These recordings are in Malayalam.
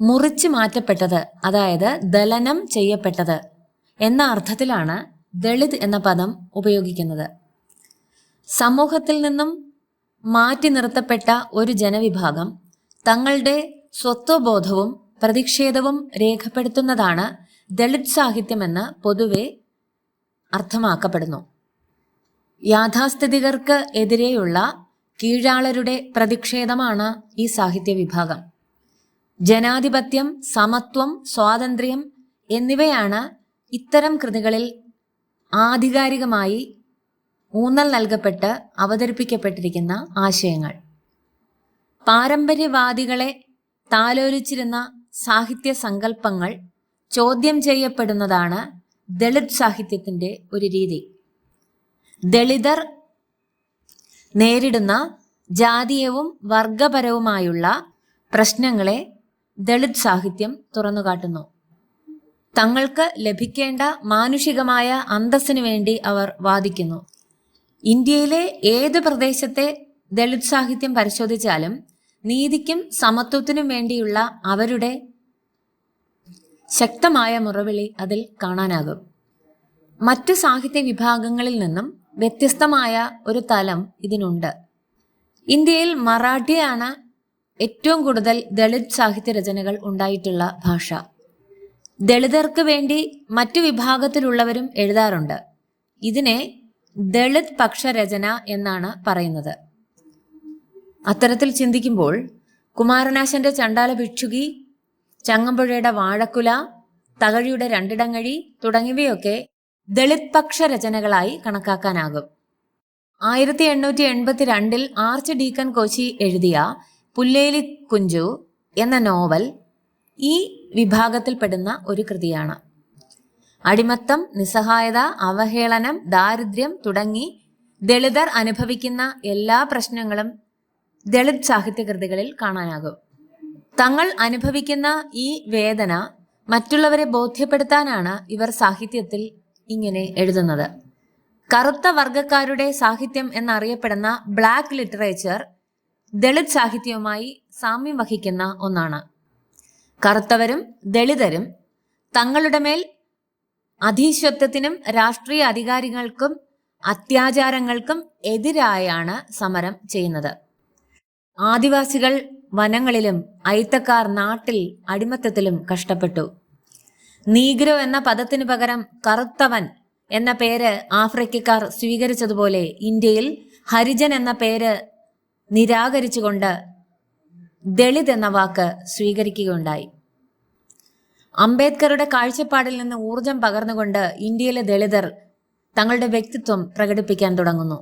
മുറിച്ചു മാറ്റപ്പെട്ടത് അതായത് ദലനം ചെയ്യപ്പെട്ടത് എന്ന അർത്ഥത്തിലാണ് ദളിത് എന്ന പദം ഉപയോഗിക്കുന്നത്. സമൂഹത്തിൽ നിന്നും മാറ്റി നിർത്തപ്പെട്ട ഒരു ജനവിഭാഗം തങ്ങളുടെ സ്വത്വബോധവും പ്രതിഷേധവും രേഖപ്പെടുത്തുന്നതാണ് ദളിത് സാഹിത്യമെന്ന് പൊതുവെ അർത്ഥമാക്കപ്പെടുന്നു. യാഥാസ്ഥിതികർക്ക് എതിരെയുള്ള കീഴാളരുടെ പ്രതിഷേധമാണ് ഈ സാഹിത്യ വിഭാഗം. ജനാധിപത്യം സമത്വം സ്വാതന്ത്ര്യം എന്നിവയാണ് ഇത്തരം കൃതികളിൽ ആധികാരികമായി ഊന്നൽ നൽകപ്പെട്ട് അവതരിപ്പിക്കപ്പെട്ടിരിക്കുന്ന ആശയങ്ങൾ. പാരമ്പര്യവാദികളെ താലോലിച്ചിരുന്ന സാഹിത്യ സങ്കല്പങ്ങൾ ചോദ്യം ചെയ്യപ്പെടുന്നതാണ് ദളിത് സാഹിത്യത്തിന്റെ ഒരു രീതി. ദളിതർ നേരിടുന്ന ജാതീയവും വർഗപരവുമായുള്ള പ്രശ്നങ്ങളെ ദളിത് സാഹിത്യം തുറന്നുകാട്ടുന്നു തങ്ങൾക്ക് ലഭിക്കേണ്ട മാനുഷികമായ അന്തസ്സിനു വേണ്ടി അവർ വാദിക്കുന്നു. ഇന്ത്യയിലെ ഏത് പ്രദേശത്തെ ദളിത് സാഹിത്യം പരിശോധിച്ചാലും നീതിക്കും സമത്വത്തിനും വേണ്ടിയുള്ള അവരുടെ ശക്തമായ മുറവിളി അതിൽ കാണാനാകും. മറ്റ് സാഹിത്യ വിഭാഗങ്ങളിൽ നിന്നും വ്യത്യസ്തമായ ഒരു തലം ഇതിനുണ്ട്. ഇന്ത്യയിൽ മറാഠിയാണ് ഏറ്റവും കൂടുതൽ ദളിത് സാഹിത്യ രചനകൾ ഉണ്ടായിട്ടുള്ള ഭാഷ. ദളിതർക്ക് വേണ്ടി മറ്റു വിഭാഗത്തിലുള്ളവരും എഴുതാറുണ്ട്. ഇതിനെ ദളിത് പക്ഷരചന എന്നാണ് പറയുന്നത്. അത്തരത്തിൽ ചിന്തിക്കുമ്പോൾ കുമാരനാശന്റെ ചണ്ടാല ഭിക്ഷുകി ചങ്ങമ്പുഴയുടെ വാഴക്കുല തകഴിയുടെ രണ്ടിടങ്ങഴി തുടങ്ങിയവയൊക്കെ ദളിത് പക്ഷ രചനകളായി കണക്കാക്കാനാകും. ആയിരത്തി എണ്ണൂറ്റി എൺപത്തി രണ്ടിൽ ആർച്ച് ഡീക്കൻ കോശി എഴുതിയ പുല്ലേലി കുഞ്ചു എന്ന നോവൽ ഈ വിഭാഗത്തിൽപ്പെടുന്ന ഒരു കൃതിയാണ്. അടിമത്തം നിസ്സഹായത അവഹേളനം ദാരിദ്ര്യം തുടങ്ങി ദളിതർ അനുഭവിക്കുന്ന എല്ലാ പ്രശ്നങ്ങളും ദളിത് സാഹിത്യകൃതികളിൽ കാണാനാകും. തങ്ങൾ അനുഭവിക്കുന്ന ഈ വേദന മറ്റുള്ളവരെ ബോധ്യപ്പെടുത്താനാണ് ഇവർ സാഹിത്യത്തിൽ ഇങ്ങനെ എഴുതുന്നത്. കറുത്ത വർഗക്കാരുടെ സാഹിത്യം എന്നറിയപ്പെടുന്ന ബ്ലാക്ക് ലിറ്ററേച്ചർ ദളിത് സാഹിത്യവുമായി സാമ്യം വഹിക്കുന്ന ഒന്നാണ്. കറുത്തവരും ദളിതരും തങ്ങളുടെ മേൽ അധീശത്വത്തിനും രാഷ്ട്രീയ അധികാരികൾക്കും അത്യാചാരങ്ങൾക്കും എതിരായാണ് സമരം ചെയ്യുന്നത്. ആദിവാസികൾ വനങ്ങളിലും അയിത്തക്കാർ നാട്ടിൽ അടിമത്തത്തിലും കഷ്ടപ്പെട്ടു. നീഗ്രോ എന്ന പദത്തിനു പകരം കറുത്തവൻ എന്ന പേര് ആഫ്രിക്കക്കാർ സ്വീകരിച്ചതുപോലെ ഇന്ത്യയിൽ ഹരിജൻ എന്ന പേര് നിരാകരിച്ചുകൊണ്ട് ദളിത് എന്ന വാക്ക് സ്വീകരിക്കുകയുണ്ടായി. അംബേദ്കറുടെ കാഴ്ചപ്പാടിൽ നിന്ന് ഊർജം പകർന്നുകൊണ്ട് ഇന്ത്യയിലെ ദളിതർ തങ്ങളുടെ വ്യക്തിത്വം പ്രകടിപ്പിക്കാൻ തുടങ്ങുന്നു.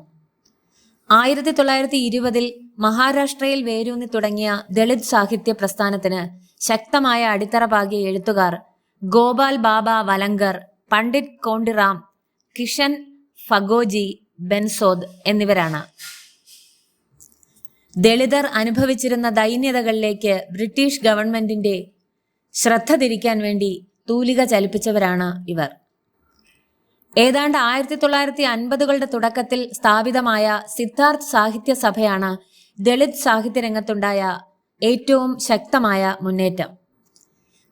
ആയിരത്തി തൊള്ളായിരത്തി ഇരുപതിൽ മഹാരാഷ്ട്രയിൽ വേരൂന്നി തുടങ്ങിയ ദളിത് സാഹിത്യ പ്രസ്ഥാനത്തിന് ശക്തമായ അടിത്തറ പാകിയ എഴുത്തുകാർ ഗോപാൽ ബാബ വലങ്കർ പണ്ഡിറ്റ് കോണ്ടിറാം കിഷൻ ഫഗോജി ബെൻസോദ് എന്നിവരാണ്. ദളിതർ അനുഭവിച്ചിരുന്ന ദൈന്യതകളിലേക്ക് ബ്രിട്ടീഷ് ഗവൺമെന്റിന്റെ ശ്രദ്ധ തിരിക്കാൻ വേണ്ടി തൂലിക ചലിപ്പിച്ചവരാണ് ഇവർ. ഏതാണ്ട് ആയിരത്തി തൊള്ളായിരത്തി അൻപതുകളുടെ തുടക്കത്തിൽ സ്ഥാപിതമായ സിദ്ധാർത്ഥ് സാഹിത്യ സഭയാണ് ദളിത് സാഹിത്യ രംഗത്തുണ്ടായ ഏറ്റവും ശക്തമായ മുന്നേറ്റം.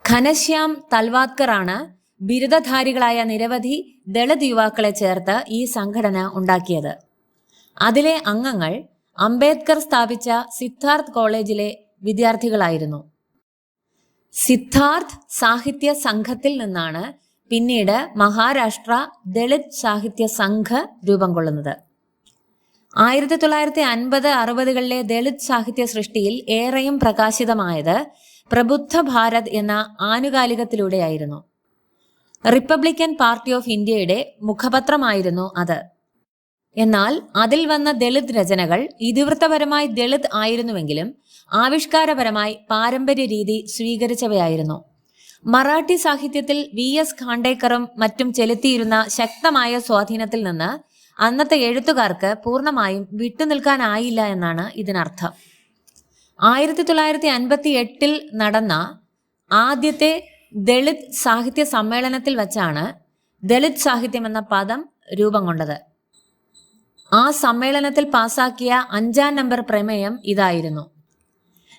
ഘനശ്യാം തൽവാദ്കറാണ് ബിരുദധാരികളായ നിരവധി ദളിത് യുവാക്കളെ ചേർത്ത് ഈ സംഘടന ഉണ്ടാക്കിയത്. അതിലെ അംഗങ്ങൾ അംബേദ്കർ സ്ഥാപിച്ച സിദ്ധാർത്ഥ് കോളേജിലെ വിദ്യാർത്ഥികളായിരുന്നു. സിദ്ധാർത്ഥ് സാഹിത്യ സംഘത്തിൽ നിന്നാണ് പിന്നീട് മഹാരാഷ്ട്ര ദളിത് സാഹിത്യ സംഘ രൂപം കൊള്ളുന്നത്. ആയിരത്തി തൊള്ളായിരത്തി അൻപത് അറുപതുകളിലെ ദളിത് സാഹിത്യ സൃഷ്ടിയിൽ ഏറെയും പ്രകാശിതമായത് പ്രബുദ്ധ ഭാരത് എന്ന ആനുകാലികത്തിലൂടെയായിരുന്നു. റിപ്പബ്ലിക്കൻ പാർട്ടി ഓഫ് ഇന്ത്യയുടെ മുഖപത്രമായിരുന്നു അത്. എന്നാൽ അതിൽ വന്ന ദളിത് രചനകൾ ഇതിവൃത്തപരമായി ദളിത് ആയിരുന്നുവെങ്കിലും ആവിഷ്കാരപരമായി പാരമ്പര്യ രീതി സ്വീകരിച്ചവയായിരുന്നു. മറാഠി സാഹിത്യത്തിൽ വി എസ് ഖാണ്ടേക്കറും മറ്റും ചെലുത്തിയിരുന്ന ശക്തമായ സ്വാധീനത്തിൽ നിന്ന് അന്നത്തെ എഴുത്തുകാർക്ക് പൂർണമായും വിട്ടുനിൽക്കാനായില്ല എന്നാണ് ഇതിനർത്ഥം. ആയിരത്തി തൊള്ളായിരത്തി അൻപത്തി എട്ടിൽ നടന്ന ആദ്യത്തെ ദളിത് സാഹിത്യ സമ്മേളനത്തിൽ വച്ചാണ് ദളിത് സാഹിത്യം എന്ന പദം രൂപം കൊണ്ടത്. ആ സമ്മേളനത്തിൽ പാസാക്കിയ അഞ്ചാം നമ്പർ പ്രമേയം ഇതായിരുന്നു.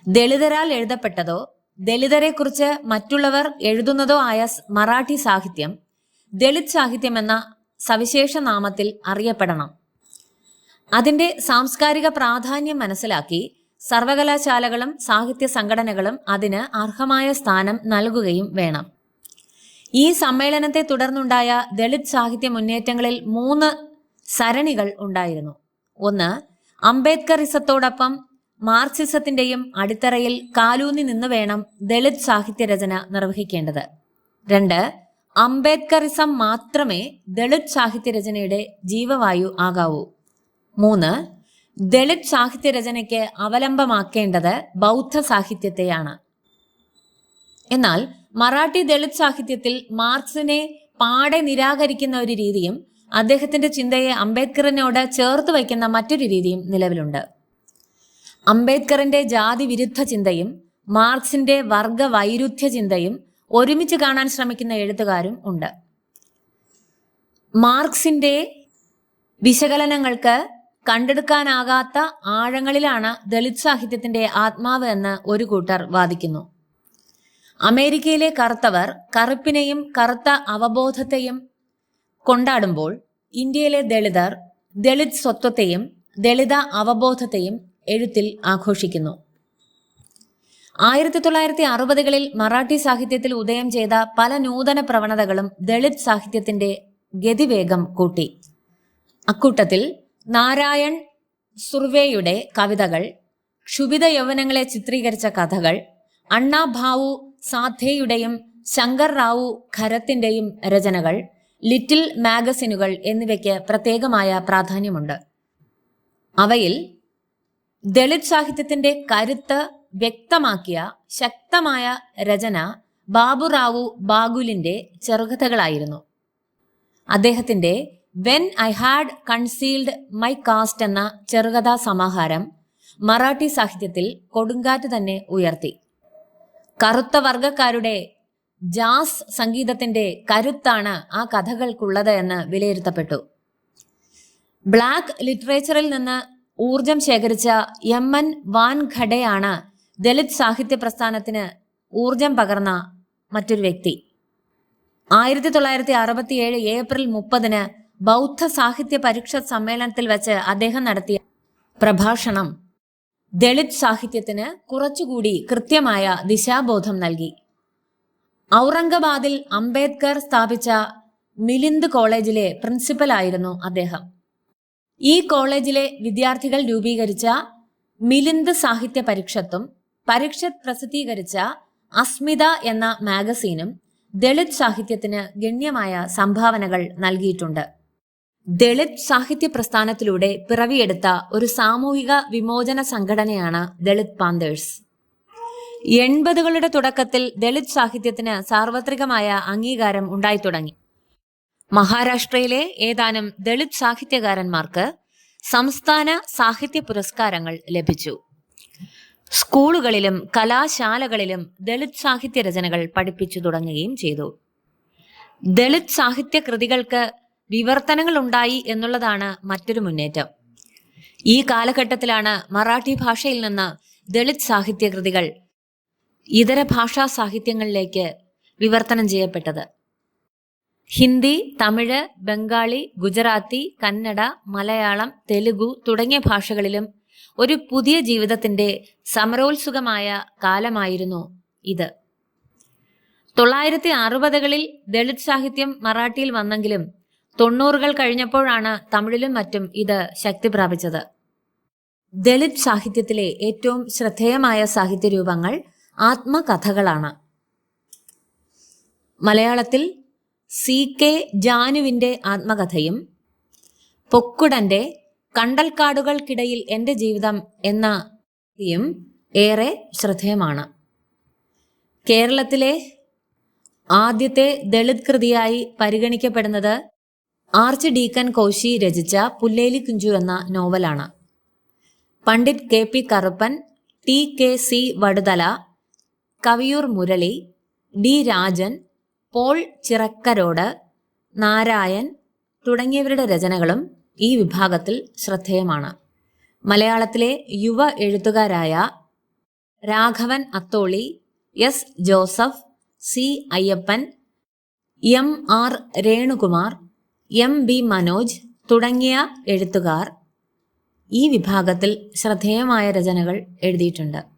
ദളിതരാൽ എഴുതപ്പെട്ടതോ ദളിതരെക്കുറിച്ച് മറ്റുള്ളവർ എഴുതുന്നതോ ആയ മറാഠി സാഹിത്യം ദളിത് സാഹിത്യം എന്ന സവിശേഷ നാമത്തിൽ അറിയപ്പെടണം. അതിന്റെ സാംസ്കാരിക പ്രാധാന്യം മനസ്സിലാക്കി സർവകലാശാലകളും സാഹിത്യ സംഘടനകളും അതിന് അർഹമായ സ്ഥാനം നൽകുകയും വേണം. ഈ സമ്മേളനത്തെ തുടർന്നുണ്ടായ ദളിത് സാഹിത്യ മുന്നേറ്റങ്ങളിൽ മൂന്ന് സരണികൾ ഉണ്ടായിരുന്നു. ഒന്ന് അംബേദ്കറിസത്തോടൊപ്പം മാർക്സിസത്തിന്റെയും അടിത്തറയിൽ കാലൂന്നി നിന്ന് വേണം ദളിത് സാഹിത്യ രചന നിർവഹിക്കേണ്ടത്. രണ്ട് അംബേദ്കറിസം മാത്രമേ ദളിത് സാഹിത്യ രചനയുടെ ജീവവായു ആകാവൂ. മൂന്ന് ദളിത് സാഹിത്യ രചനയ്ക്ക് അവലംബമാക്കേണ്ടത് ബൗദ്ധ സാഹിത്യത്തെയാണ്. എന്നാൽ മറാഠി ദളിത് സാഹിത്യത്തിൽ മാർക്സിനെ പാടെ നിരാകരിക്കുന്ന ഒരു രീതിയും അദ്ദേഹത്തിന്റെ ചിന്തയെ അംബേദ്കറിനോട് ചേർത്ത് വയ്ക്കുന്ന മറ്റൊരു രീതിയും നിലവിലുണ്ട്. അംബേദ്കറിന്റെ ജാതി വിരുദ്ധ ചിന്തയും മാർക്സിന്റെ വർഗ വൈരുദ്ധ്യ ചിന്തയും ഒരുമിച്ച് കാണാൻ ശ്രമിക്കുന്ന എഴുത്തുകാരും ഉണ്ട്. മാർക്സിന്റെ വിശകലനങ്ങൾക്ക് കണ്ടെടുക്കാനാകാത്ത ആഴങ്ങളിലാണ് ദളിത് സാഹിത്യത്തിന്റെ ആത്മാവ് എന്ന് ഒരു കൂട്ടർ വാദിക്കുന്നു. അമേരിക്കയിലെ കറുത്തവർ കറുപ്പിനെയും കറുത്ത അവബോധത്തെയും കൊണ്ടാടുമ്പോൾ ഇന്ത്യയിലെ ദളിതർ ദളിത് സ്വത്വത്തെയും ദളിത അവബോധത്തെയും എഴുത്തിൽ ആഘോഷിക്കുന്നു. ആയിരത്തി തൊള്ളായിരത്തി അറുപതുകളിൽ മറാഠി സാഹിത്യത്തിൽ ഉദയം ചെയ്ത പല നൂതന പ്രവണതകളും ദളിത് സാഹിത്യത്തിന്റെ ഗതിവേഗം കൂട്ടി. അക്കൂട്ടത്തിൽ നാരായൺ സുർവേയുടെ കവിതകൾ ക്ഷുഭിത യൗവനങ്ങളെ ചിത്രീകരിച്ച കഥകൾ അണ്ണാ ഭാവു സാധേയുടെയും ശങ്കർ റാവു ഖരത്തിന്റെയും രചനകൾ ലിറ്റിൽ മാഗസിനുകൾ എന്നിവയ്ക്ക് പ്രത്യേകമായ പ്രാധാന്യമുണ്ട്. അവയിൽ ദളിത് സാഹിത്യത്തിന്റെ കരുത്ത് വ്യക്തമാക്കിയ ശക്തമായ രചന ബാബുറാവു ബാഗുലിന്റെ ചെറുകഥകളായിരുന്നു. അദ്ദേഹത്തിന്റെ when I had concealed my caste എന്ന ചെറുകഥാ സമാഹാരം മറാഠി സാഹിത്യത്തിൽ കൊടുങ്കാറ്റ് തന്നെ ഉയർത്തി. കറുത്ത വർഗക്കാരുടെ ജാസ് സംഗീതത്തിന്റെ കരുത്താണ് ആ കഥകൾക്കുള്ളത് എന്ന് വിലയിരുത്തപ്പെട്ടു. ബ്ലാക്ക് ലിറ്ററേച്ചറിൽ നിന്ന് ഊർജം ശേഖരിച്ച എം എൻ വാൻ ഖഡയാണ് ദലിത് സാഹിത്യ പ്രസ്ഥാനത്തിന് ഊർജം പകർന്ന മറ്റൊരു വ്യക്തി. ആയിരത്തി തൊള്ളായിരത്തി അറുപത്തിയേഴ് ഏപ്രിൽ മുപ്പതിന് ബൗദ്ധ സാഹിത്യ പരിഷത്ത് സമ്മേളനത്തിൽ വെച്ച് അദ്ദേഹം നടത്തിയ പ്രഭാഷണം ദളിത് സാഹിത്യത്തിന് കുറച്ചുകൂടി കൃത്യമായ ദിശാബോധം നൽകി. ഔറംഗബാദിൽ അംബേദ്കർ സ്ഥാപിച്ച മിലിന്ദ് കോളേജിലെ പ്രിൻസിപ്പലായിരുന്നു അദ്ദേഹം. ഈ കോളേജിലെ വിദ്യാർത്ഥികൾ രൂപീകരിച്ച മിലിന്ദ് സാഹിത്യ പരിഷത്തും പരിഷത്ത് പ്രസിദ്ധീകരിച്ച അസ്മിത എന്ന മാഗസീനും ദളിത് സാഹിത്യത്തിന് ഗണ്യമായ സംഭാവനകൾ നൽകിയിട്ടുണ്ട്. ദളിത് സാഹിത്യ പ്രസ്ഥാനത്തിലൂടെ പിറവിയെടുത്ത ഒരു സാമൂഹിക വിമോചന സംഘടനയാണ് ദളിത് പാന്തേഴ്സ്. എൺപതുകളുടെ തുടക്കത്തിൽ ദളിത് സാഹിത്യത്തിന് സാർവത്രികമായ അംഗീകാരം ഉണ്ടായി തുടങ്ങി. മഹാരാഷ്ട്രയിലെ ഏതാനും ദളിത് സാഹിത്യകാരന്മാർക്ക് സംസ്ഥാന സാഹിത്യ പുരസ്കാരങ്ങൾ ലഭിച്ചു. സ്കൂളുകളിലും കലാശാലകളിലും ദളിത് സാഹിത്യ രചനകൾ പഠിപ്പിച്ചു തുടങ്ങുകയും ചെയ്തു. ദളിത് സാഹിത്യ കൃതികൾക്ക് വിവർത്തനങ്ങൾ ഉണ്ടായി എന്നുള്ളതാണ് മറ്റൊരു മുന്നേറ്റം. ഈ കാലഘട്ടത്തിലാണ് മറാഠി ഭാഷയിൽ നിന്ന് ദളിത് സാഹിത്യ കൃതികൾ ഇതര ഭാഷാ സാഹിത്യങ്ങളിലേക്ക് വിവർത്തനം ചെയ്യപ്പെട്ടത്. ഹിന്ദി തമിഴ് ബംഗാളി ഗുജറാത്തി കന്നഡ മലയാളം തെലുഗു തുടങ്ങിയ ഭാഷകളിലും ഒരു പുതിയ ജീവിതത്തിന്റെ സമരോത്സുകമായ കാലമായിരുന്നു ഇത്. തൊള്ളായിരത്തി അറുപതുകളിൽ ദളിത് സാഹിത്യം മറാഠിയിൽ വന്നെങ്കിലും തൊണ്ണൂറുകൾ കഴിഞ്ഞപ്പോഴാണ് തമിഴിലും മറ്റും ഇത് ശക്തി പ്രാപിച്ചത്. ദളിത് സാഹിത്യത്തിലെ ഏറ്റവും ശ്രദ്ധേയമായ സാഹിത്യരൂപങ്ങൾ ആത്മകഥകളാണ്. മലയാളത്തിൽ സി കെ ജാനുവിന്റെ ആത്മകഥയും പൊക്കുടന്റെ കണ്ടൽക്കാടുകൾക്കിടയിൽ എന്റെ ജീവിതം എന്ന കൃതിയും ഏറെ ശ്രദ്ധേയമാണ്. കേരളത്തിലെ ആദ്യത്തെ ദളിത് കൃതിയായി പരിഗണിക്കപ്പെടുന്നത് ആർച്ച് ഡീക്കൻ കോശി രചിച്ച പുല്ലേലി കുഞ്ചു എന്ന നോവലാണ്. Pandit K P Karuppan T K C Vaduthala Kaviyoor Murali D Rajan Paul Chirakkarode Narayan തുടങ്ങിയവരുടെ രചനകളും ഈ വിഭാഗത്തിൽ ശ്രദ്ധേയമാണ്. മലയാളത്തിലെ യുവ എഴുത്തുകാരായ Raghavan Atholi S Joseph C Ayyappan M R Renukumar M B Manoj തുടങ്ങിയ എഴുത്തുകാർ ഈ വിഭാഗത്തിൽ ശ്രദ്ധേയമായ രചനകൾ എഴുതിയിട്ടുണ്ട്.